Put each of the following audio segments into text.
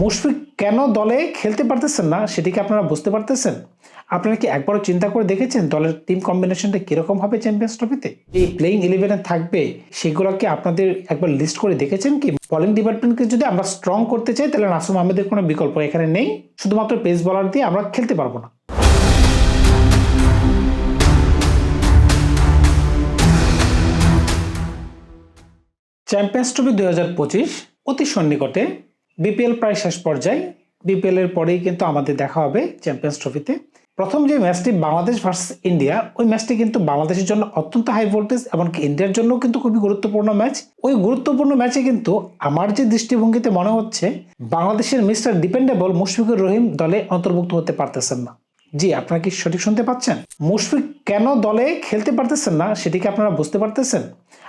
মুশফিক কেন দলে খেলতে পারতেছেন না সেটিকে আপনারা বুঝতে পারতেছেন? আপনারা কি একবারও চিন্তা করে দেখেছেন দলের টিম কম্বিনেশনটা কীরকম হবে চ্যাম্পিয়ন্স ট্রফিতে এই প্লেইং ইলেভেনে থাকবে, সেগুলো কি আপনাদের একবার লিস্ট করে দেখেছেন কি? বলিং ডিপার্টমেন্টকে যদি আমরা স্ট্রং করতে চাই, তাহলে নাসুম আহমেদের কোনো বিকল্প এখানে নেই। শুধুমাত্র পেস বলার দিয়ে আমরা খেলতে পারব না। চ্যাম্পিয়ন্স ট্রফি দুই হাজার পঁচিশ অতি সন্নিকটে বিপিএল প্রায় শেষ পর্যায়ে। বিপিএল এর পরেই কিন্তু আমাদের দেখা হবে চ্যাম্পিয়ন্স ট্রফিতে প্রথম যে ম্যাচটি বাংলাদেশ ভার্সেস ইন্ডিয়া ওই ম্যাচটি কিন্তু বাংলাদেশের জন্য অত্যন্ত হাই ভোল্টেজ এমনকি ইন্ডিয়ার জন্য কিন্তু খুবই গুরুত্বপূর্ণ ম্যাচ। ওই গুরুত্বপূর্ণ ম্যাচে কিন্তু আমার যে দৃষ্টিভঙ্গিতে মনে হচ্ছে, বাংলাদেশের মিস্টার ডিপেন্ডেবল মুশফিকুর রহিম দলে অন্তর্ভুক্ত হতে পারতেছেন না। জি, আপনারা কি সঠিক শুনতে পাচ্ছেন? মুশফিক কেন দলে খেলতে পারতেছেন না সেটিকে আপনারা বুঝতে পারতেছেন?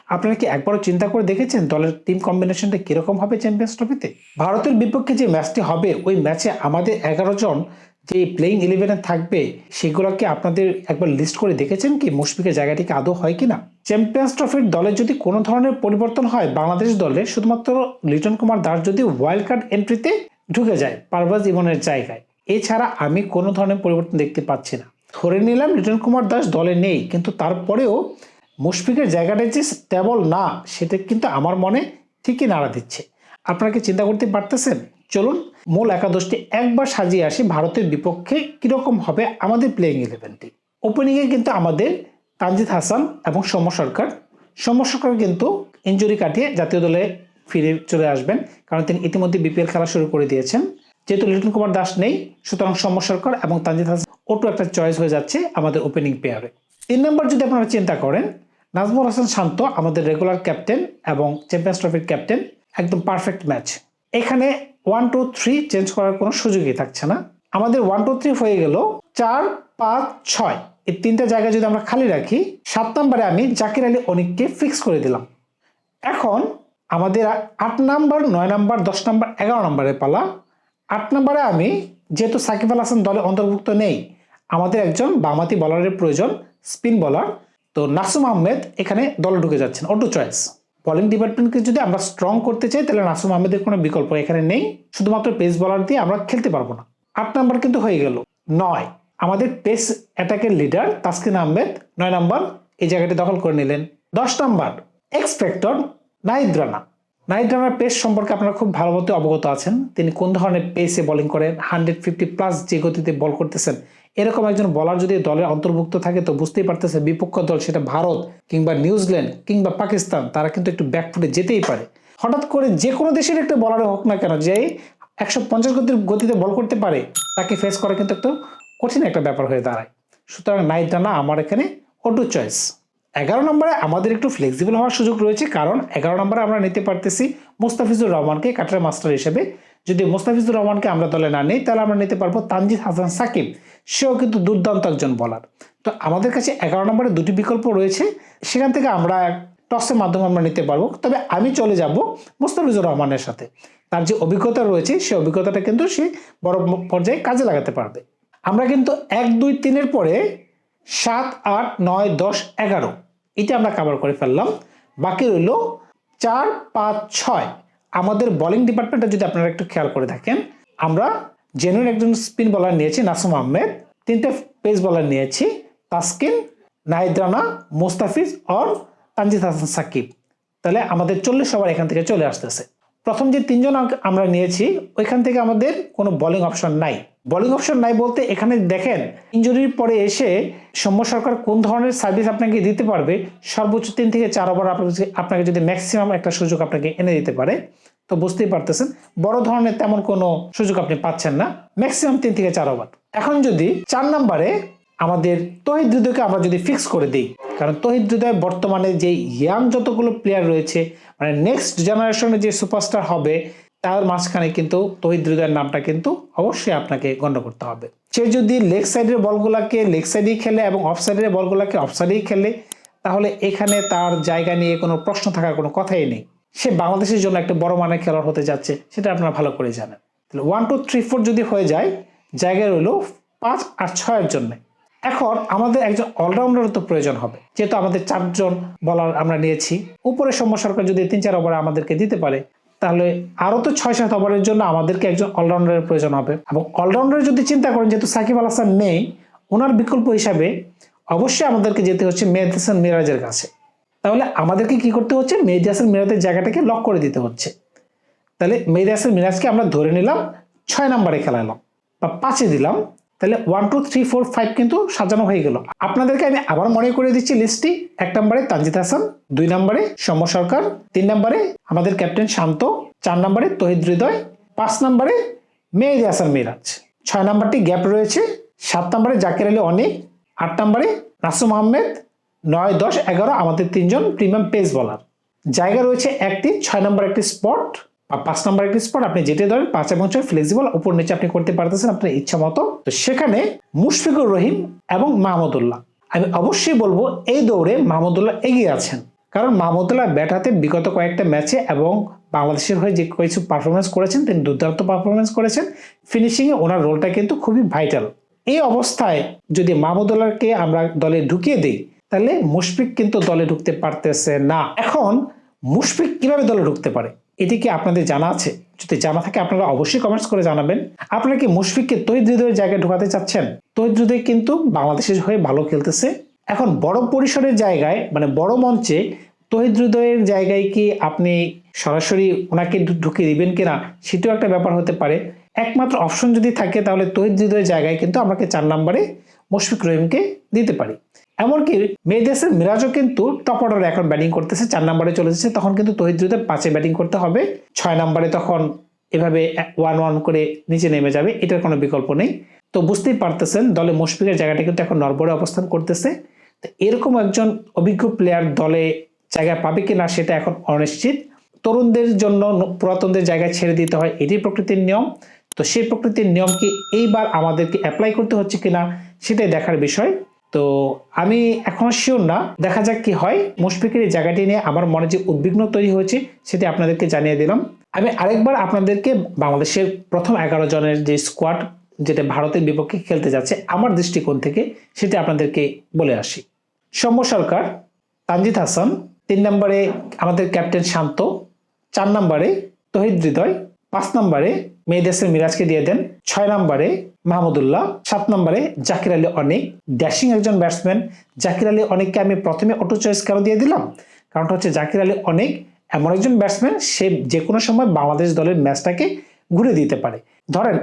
আপনারা কি একবারও চিন্তা করে দেখেছেন দলের টিম কম্বিনেশনটা কীরকম হবে চ্যাম্পিয়ন্স ট্রফিতে ভারতের বিপক্ষে যে ম্যাচটি হবে, ওই ম্যাচে আমাদের এগারো জন যে প্লেইং ইলেভেনে থাকবে, সেগুলোকে আপনাদের একবার লিস্ট করে দেখেছেন কি? মুশফিকের জায়গাটিকে আদৌ হয় কিনা? চ্যাম্পিয়ন্স ট্রফির দলে যদি কোনো ধরনের পরিবর্তন হয়, বাংলাদেশ দলে শুধুমাত্র লিটন কুমার দাস যদি ওয়াইল্ড কার্ড এন্ট্রিতে ঢুকে যায়, পারভাজ ইমনের জায়গায়, এছাড়া আমি কোনো ধরনের পরিবর্তন দেখতে পাচ্ছি না। ধরে নিলাম লিটন কুমার দাস দলে নেই, কিন্তু তারপরেও মুশফিকের জায়গাটা যে স্টেবল না, সেটা কিন্তু আমার মনে ঠিকই নাড়া দিচ্ছে। আপনারা কি চিন্তা করতে পারতেছেন? চলুন, মূল একাদশটি একবার সাজিয়ে আসি, ভারতের বিপক্ষে কীরকম হবে আমাদের প্লেয়িং ইলেভেনটি ওপেনিংয়ে কিন্তু আমাদের তানজিদ হাসান এবং সৌম্য সরকার। সৌম্য সরকার কিন্তু ইঞ্জুরি কাটিয়ে জাতীয় দলে ফিরে চলে আসবেন, কারণ তিনি ইতিমধ্যে বিপিএল খেলা শুরু করে দিয়েছেন। যেহেতু লিটন কুমার দাস নেই, সুতরাং সৌম্য সরকার এবং তানজিদ হাসান, ওটু একটা চয়েস হয়ে যাচ্ছে আমাদের ওপেনিং পেয়ারে তিন নম্বর যদি আপনারা চিন্তা করেন নাজমুল হাসান শান্ত আমাদের রেগুলার ক্যাপ্টেন এবং চ্যাম্পিয়ন্স ট্রফির ক্যাপ্টেন একদম পারফেক্ট ম্যাচ এখানে ওয়ান টু থ্রি চেঞ্জ করার কোনো সুযোগই থাকছে না। আমাদের ওয়ান টু থ্রি হয়ে গেল চার, পাঁচ, ছয়। এই তিনটা জায়গা যদি আমরা খালি রাখি, সাত নম্বরে আমি জাকির আলী অনিককে ফিক্স করে দিলাম। এখন আমাদের আট নাম্বার, নয় নাম্বার, দশ নাম্বার, এগারো নম্বরের পালা। আট নম্বরে আমি, যেহেতু সাকিব আল হাসান দলে অন্তর্ভুক্ত নেই, আমাদের একজন বামাতি বলারের প্রয়োজন স্পিন বলার তো নাসুম আহমেদ এখানে দলে ঢুকে যাচ্ছেন। অটো চয়েস বলিং ডিপার্টমেন্টকে যদি আমরা স্ট্রং করতে চাই, তাহলে নাসুম আহমেদের কোনো বিকল্প এখানে নেই। শুধুমাত্র পেস বলার দিয়ে আমরা খেলতে পারব না। আট নাম্বার কিন্তু হয়ে গেল। নয়। আমাদের পেস অ্যাটাকের লিডার তাসকিন আহমেদ নয় নাম্বার এই জায়গাটি দখল করে নিলেন। দশ নাম্বার এক্সপেক্টর ফ্যাক্টর নাহিদ রানা। নাহিদ রানার পেস সম্পর্কে আপনারা খুব ভালো মতো অবগত আছেন। তিনি কোন ধরনের পেসে বোলিং করেন? হান্ড্রেড ফিফটি প্লাস যে গতিতে বল করতেছেন। এরকম একজন বলার যদি দলের অন্তর্ভুক্ত থাকে তো বুঝতেই পারতেছে বিপক্ষ দল সেটা ভারত কিংবা নিউজিল্যান্ড কিংবা পাকিস্তান, তারা কিন্তু একটু ব্যাকফুটে যেতেই পারে। হঠাৎ করে যে কোনো দেশের একটা বলারে হোক না কেন, যে একশো পঞ্চাশ গতির গতিতে বল করতে পারে, তাকে ফেস করা কিন্তু একটু কঠিন একটা ব্যাপার হয়ে দাঁড়ায়। সুতরাং নাইট রানা আমার এখানে অটো চয়েস এগারো নম্বরে আমাদের একটু ফ্লেক্সিবল হওয়ার সুযোগ রয়েছে, কারণ এগারো নম্বরে আমরা নিতে পারতেছি মুস্তাফিজুর রহমানকে কাটার মাস্টার হিসেবে। যদি মুস্তাফিজুর রহমানকে আমরা দলে না নিই, তাহলে আমরা নিতে পারব তানজিদ হাসান সাকিব। সেও কিন্তু দুর্দান্ত একজন বলার তো আমাদের কাছে এগারো নম্বরে দুটি বিকল্প রয়েছে, সেখান থেকে আমরা টসের মাধ্যমে আমরা নিতে পারব। তবে আমি চলে যাব মুস্তাফিজুর রহমানের সাথে। তার যে অভিজ্ঞতা রয়েছে, সেই অভিজ্ঞতাটা কিন্তু সে বড় পর্যায়ে কাজে লাগাতে পারবে। আমরা কিন্তু এক দুই তিনের পরে সাত আট নয় দশ এগারো এটা আমরা কাভার করে ফেললাম। বাকি রইল চার, পাঁচ, ছয়। আমাদের বোলিং ডিপার্টমেন্টে যদি আপনারা একটু খেয়াল করে থাকেন, আমরা জেনুইন একজন স্পিন বলার নিয়েছি, নাসুম আহমেদ। তিনটে পেস বলার নিয়েছি, তাসকিন, নাহিদ রানা, মুস্তাফিজ অর তানজিদ হাসান সাকিব। তাহলে আমাদের চল্লিশ ওভার এখান থেকে চলে আসতেছে। প্রথম যে তিনজন আমরা নিয়েছি, ওইখান থেকে আমাদের কোনো বোলিং অপশন নাই। বোলিং অপশন নাই বলতে এখানে দেখেন, ইঞ্জুরির পরে এসে সৌম্য সরকার কোন ধরনের সার্ভিস আপনাকে দিতে পারবে? সর্বোচ্চ তিন থেকে চার ওভার আপনাকে আপনাকে যদি ম্যাক্সিমাম একটা সুযোগ আপনাকে এনে দিতে পারে। তো বুঝতেই পারতেছেন, বড় ধরনের তেমন কোনো সুযোগ আপনি পাচ্ছেন না। ম্যাক্সিমাম তিন থেকে চার ওভার। এখন যদি চার নাম্বারে আমাদের তহিদ হৃদয়কে আমরা যদি ফিক্স করে দিই, কারণ তহিদ হৃদয় বর্তমানে যে ইয়াং যতগুলো প্লেয়ার রয়েছে মানে নেক্সট জেনারেশনে যে সুপারস্টার হবে তার মাঝখানে কিন্তু তহিদ হৃদয়ের নামটা কিন্তু অবশ্যই আপনাকে গণ্য করতে হবে। সে যদি লেগ সাইডের বলগুলাকে লেগ সাইডেই খেলে এবং অফ সাইডের বলগুলাকে অফ সাইডেই খেলে, তাহলে এখানে তার জায়গা নিয়ে কোনো প্রশ্ন থাকার কোনো কথাই নেই। সে বাংলাদেশের জন্য একটা বড় মানের খেলোয়াড় হতে যাচ্ছে, সেটা আপনারা ভালো করে জানেন। তাহলে ওয়ান টু থ্রি ফোর যদি হয়ে যায়, জায়গা রইল পাঁচ আর ছয়ের জন্য। এখন আমাদের একজন অলরাউন্ডার তো প্রয়োজন হবে। যেহেতু আমাদের চারজন বলার আমরা নিয়েছি, উপরে সৌম্য সরকার যদি তিন, চার ওভার আমাদেরকে দিতে পারে তাহলে আরও তো ছয় সাত ওভারের জন্য আমাদেরকে একজন অলরাউন্ডারের প্রয়োজন হবে। এবং অলরাউন্ডার যদি চিন্তা করেন, যেহেতু সাকিব আল হাসান নেই, ওনার বিকল্প হিসাবে অবশ্যই আমাদেরকে যেতে হচ্ছে মেহেদি হাসান মিরাজের কাছে। তাহলে আমাদেরকে কি করতে হচ্ছে? মেহেদি হাসান মিরাজের জায়গাটাকে লক করে দিতে হচ্ছে। তাহলে মেহেদি হাসান মিরাজকে আমরা ধরে নিলাম, ছয় নম্বরে খেলালাম বা পাঁচে দিলাম। তাহলে one two three four five কিন্তু সাজানো হয়ে গেল। আপনাদেরকে আমি আবার মনে করে দিচ্ছি লিস্টটি এক নম্বরে তানজিদ হাসান, দুই নম্বরে সৌম্য সরকার, তিন নম্বরে আমাদের ক্যাপ্টেন শান্ত, চার নম্বরে তহিদ হৃদয়, পাঁচ নম্বরে মেহেদি হাসান মিরাজ। ছয় নম্বরটি গ্যাপ রয়েছে, সাত নম্বরে জাকির আলী অনেক, আট নম্বরে নাসুম আহমেদ, নয়, দশ, এগারো আমাদের তিনজন প্রিমিয়াম পেস বলার জায়গা রয়েছে একটি, ছয় নম্বর একটি স্পট পাঁচ নম্বর একটি স্পট আপনি যেটা ধরেন, পাঁচ এবং ছয় ফ্লেক্সিবল উপর নিচে আপনি করতে পারতেছেন আপনার ইচ্ছা মতো। তো সেখানে মুশফিকুর রহিম এবং মাহমুদুল্লাহ আমি অবশ্যই বলব, এই দৌড়ে মাহমুদুল্লাহ এগিয়ে আছেন। কারণ মাহমুদুল্লাহ ব্যাট হাতে বিগত কয়েকটা ম্যাচে এবং বাংলাদেশের হয়ে যে কিছু পারফরমেন্স করেছেন, তিনি দুর্দান্ত পারফরমেন্স করেছেন। ফিনিশিংয়ে ওনার রোলটা কিন্তু খুবই ভাইটাল এই অবস্থায় যদি মাহমুদুল্লাহকে আমরা দলে ঢুকিয়ে দিই, তাহলে মুশফিক কিন্তু দলে ঢুকতে পারতেছে না। এখন মুশফিক কীভাবে দলে ঢুকতে পারে? এটি কি আপনাদের জানা আছে? যদি জানা থাকে, আপনারা অবশ্যই কমেন্টস করে জানাবেন। আপনারা কি মুশফিককে তৈদ হৃদয়ের জায়গায় ঢোকাতে চাচ্ছেন? তৈদ হৃদয় কিন্তু বাংলাদেশের হয়ে ভালো খেলতেছে। এখন বড় পরিসরের জায়গায় মানে বড় মঞ্চে তহিদ জায়গায় কি আপনি সরাসরি ওনাকে ঢুকিয়ে দিবেন কিনা, সেটাও একটা ব্যাপার হতে পারে। একমাত্র অপশন যদি থাকে, তাহলে তহিদ হৃদয়ের জায়গায় কিন্তু আমাকে চার নম্বরে মুশফিক রহিমকে দিতে পারি। এমনকি মেয়েদেশের মিরাজও কিন্তু টপ অর্ডারে এখন ব্যাটিং করতেছে, চার নম্বরে চলে যাচ্ছে তখন কিন্তু তহিদ হৃদয় পাঁচে ব্যাটিং করতে হবে। ছয় নম্বরে তখন এভাবে ওয়ান ওয়ান করে নিচে নেমে যাবে, এটার কোনো বিকল্প নেই। তো বুঝতেই পারতেছেন, দলে মুশফিকের জায়গাটা কিন্তু এখন নরবরে অবস্থান করতেছে। তো এরকম একজন অভিজ্ঞ প্লেয়ার দলে জায়গা পাবে কিনা সেটা এখন অনিশ্চিত। তরুণদের জন্য পুরাতনদের জায়গায় ছেড়ে দিতে হয় এটি প্রকৃতির নিয়ম। তো সেই প্রকৃতির নিয়ম কি এইবার আমাদেরকে অ্যাপ্লাই করতে হচ্ছে কিনা, সেটাই দেখার বিষয়। তো আমি এখনও শিওর না। দেখা যাক কি হয়। মুশফিকের এই জায়গাটি নিয়ে আমার মনে যে উদ্বিগ্ন তৈরি হয়েছে, সেটি আপনাদেরকে জানিয়ে দিলাম। আমি আরেকবার আপনাদেরকে বাংলাদেশের প্রথম এগারো জনের যে স্কোয়াড যেটা ভারতের বিপক্ষে খেলতে যাচ্ছে, আমার দৃষ্টিকোণ থেকে সেটা আপনাদেরকে বলে আসি। সৌম্য সরকার, তানজিদ হাসান, তিন নম্বরে আমাদের ক্যাপ্টেন শান্ত, চার নম্বরে তহিদ হৃদয়, পাঁচ নম্বরে মেয়েদেশের মিরাজকে দিয়ে দেন। ছয় নম্বরে মাহমুদুল্লাহ, সাত নম্বরে জাকির আলী অনেক। ড্যাশিং একজন ব্যাটসম্যান জাকির আলী অনেককে আমি প্রথমে অটো চয়েস কেন দিয়ে দিলাম? কারণটা হচ্ছে জাকির আলী অনেক, এমন একজন ব্যাটসম্যান সে যে কোনো সময় বাংলাদেশ দলের ম্যাচটাকে ঘুরে দিতে পারে। ধরেন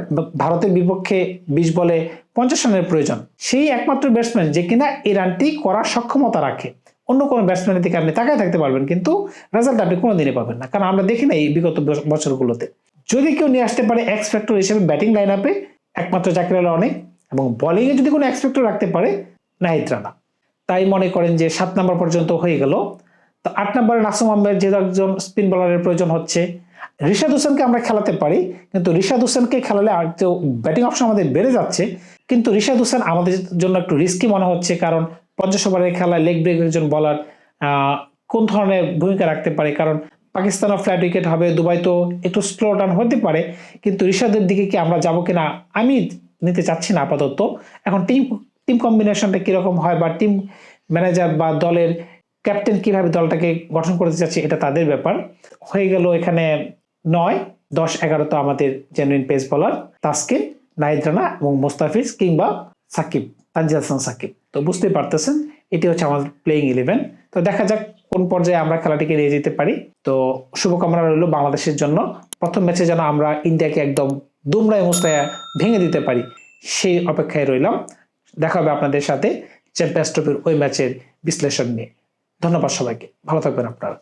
ভারতের বিপক্ষে বিশ বলে পঞ্চাশ রানের প্রয়োজন, সেই একমাত্র ব্যাটসম্যান যে কিনা এই রানটি করার সক্ষমতা রাখে। অন্য কোনো ব্যাটসম্যানের দিকে আপনি তাকায় থাকতে পারবেন, কিন্তু রেজাল্ট আপনি কোনোদিনই পাবেন না। কারণ আমরা দেখি না এই বিগত বছরগুলোতে। যদি কেউ নিয়ে আসতে পারে এক্স ফ্যাক্টর হিসেবে ব্যাটিং লাইন আপে একমাত্র জাকির আলী অনেক এবং বোলিংয়ে যদি কোনো এক্স ফ্যাক্টর রাখতে পারে, নাহিদ রানা। তাই মনে করেন যে সাত নম্বর পর্যন্ত হয়ে গেল। তো আট নম্বরে নাসুম আহমেদ যেহেতু একজন স্পিন বলারের প্রয়োজন হচ্ছে, রিশাদ হোসেনকে আমরা খেলাতে পারি, কিন্তু রিশাদ হোসেনকে খেলালে আর তো ব্যাটিং অপশন আমাদের বেড়ে যাচ্ছে। কিন্তু রিশাদ হোসেন আমাদের জন্য একটু রিস্কি মনে হচ্ছে, কারণ পঞ্চাশ ওভারের খেলায় লেগ ব্রেক একজন বলার কোন ধরনের ভূমিকা রাখতে পারে? কারণ পাকিস্তানও ফ্ল্যাট উইকেট হবে, দুবাই তো একটু স্লো ডাউন হতে পারে, কিন্তু রিশাদের দিকে কি আমরা যাব কিনা আমি নিতে চাচ্ছি না আপাতত। এখন টিম টিম কম্বিনেশনটা কীরকম হয় বা টিম ম্যানেজার বা দলের ক্যাপ্টেন কীভাবে দলটাকে গঠন করতে চাচ্ছে এটা তাদের ব্যাপার। হয়ে গেল এখানে নয়, দশ, এগারো তো আমাদের জেনুইন পেস বলার তাসকিন, নাহিদ রানা এবং মোস্তাফিজ কিংবা সাকিব তানজিদ হাসান সাকিব। তো বুঝতেই পারতেছেন এটি হচ্ছে আমাদের প্লেইং ইলেভেন তো দেখা যাক কোন পর্যায়ে আমরা খেলাটিকে নিয়ে যেতে পারি। তো শুভকামনা রইল বাংলাদেশের জন্য। প্রথম ম্যাচে যেন আমরা ইন্ডিয়াকে একদম দুমড়ায় মুসড়ায় ভেঙে দিতে পারি, সেই অপেক্ষায় রইলাম। দেখা হবে আপনাদের সাথে চ্যাম্পিয়ন্স ট্রফির ওই ম্যাচের বিশ্লেষণ নিয়ে। ধন্যবাদ সবাইকে। ভালো থাকবেন আপনারা।